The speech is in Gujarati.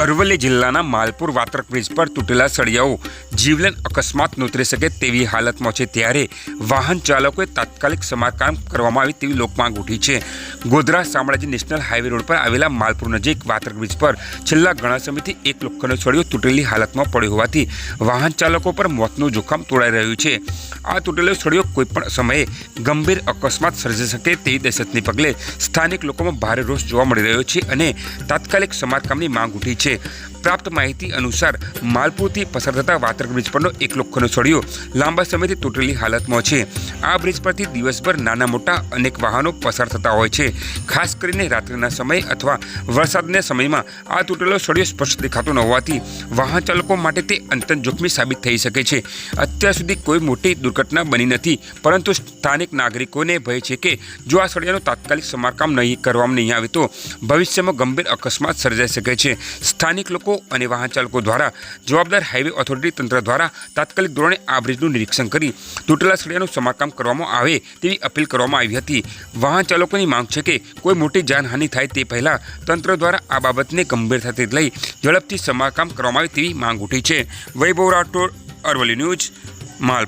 અરવલ્લી જિલ્લાના માલપુર વાત્રક બ્રિજ પર તૂટેલા સળિયાઓ જીવલેણ અકસ્માત નોતરી શકે તેવી હાલતમાં છે ત્યારે વાહન ચાલકોએ તાત્કાલિક સમારકામ કરવામાં આવે તેવી લોકમાંગ ઉઠી છે. Godhra Shamlaji national highway road પર આવેલા માલપુર નજીક વાત્રક બ્રિજ પર છેલ્લા ઘણા સમયથી એક લોખંડનો સળિયો તૂટેલી હાલતમાં પડ્યો હોવાથી વાહન ચાલકો પર મોતનું જોખમ તોડાઈ રહ્યું છે. આ તૂટેલો સળિયો કોઈપણ સમયે ગંભીર અકસ્માત સર્જી શકે તેવી દહેશતને પગલે સ્થાનિક લોકોમાં ભારે રોષ જોવા મળી રહ્યો છે અને તાત્કાલિક સમારકામની માંગ ઉઠી છે. પ્રાપ્ત માહિતી અનુસાર માલપુરથી પસાર થતા વાત્રક બ્રિજ પરનો એક લોખંડનો સળિયો લાંબા સમયથી તૂટેલી હાલતમાં છે. આ બ્રિજ પરથી દિવસભર નાના મોટા અનેક વાહનો પસાર થતા હોય છે. ખાસ કરીને રાત્રિના સમયે અથવા વરસાદના સમયમાં આ તૂટેલો સળિયો સ્પષ્ટ દેખાતો ન હોવાથી વાહન ચાલકો માટે તે અંતન જોખમી સાબિત થઈ શકે છે. અત્યાર સુધી કોઈ મોટી દુર્ઘટના બની નથી, પરંતુ સ્થાનિક નાગરિકોને ભય છે કે જો આ સળિયાનું તાત્કાલિક સમારકામ નહીં કરવામાં નહીં આવે તો ભવિષ્યમાં ગંભીર અકસ્માત સર્જાઈ શકે છે. સ્થાનિક લોકો અને વાહન ચાલકો દ્વારા જવાબદાર હાઈવે ઓથોરિટી તંત્ર દ્વારા તાત્કાલિક ધોરણે આ બ્રિજનું નિરીક્ષણ કરી તૂટેલા સળિયાનું સમારકામ કરવામાં આવે તેવી અપીલ કરવામાં આવી હતી. વાહન ચાલકોની માંગ છે કે કોઈ મોટી જાનહાનિ થાય તે પહેલાં તંત્ર દ્વારા આ બાબતને ગંભીરતાથી લઈ ઝડપથી સમારકામ કરવામાં આવે તેવી માંગ ઉઠી છે. વૈભવ રાઠોડ, અરવલ્લી ન્યૂઝ માલ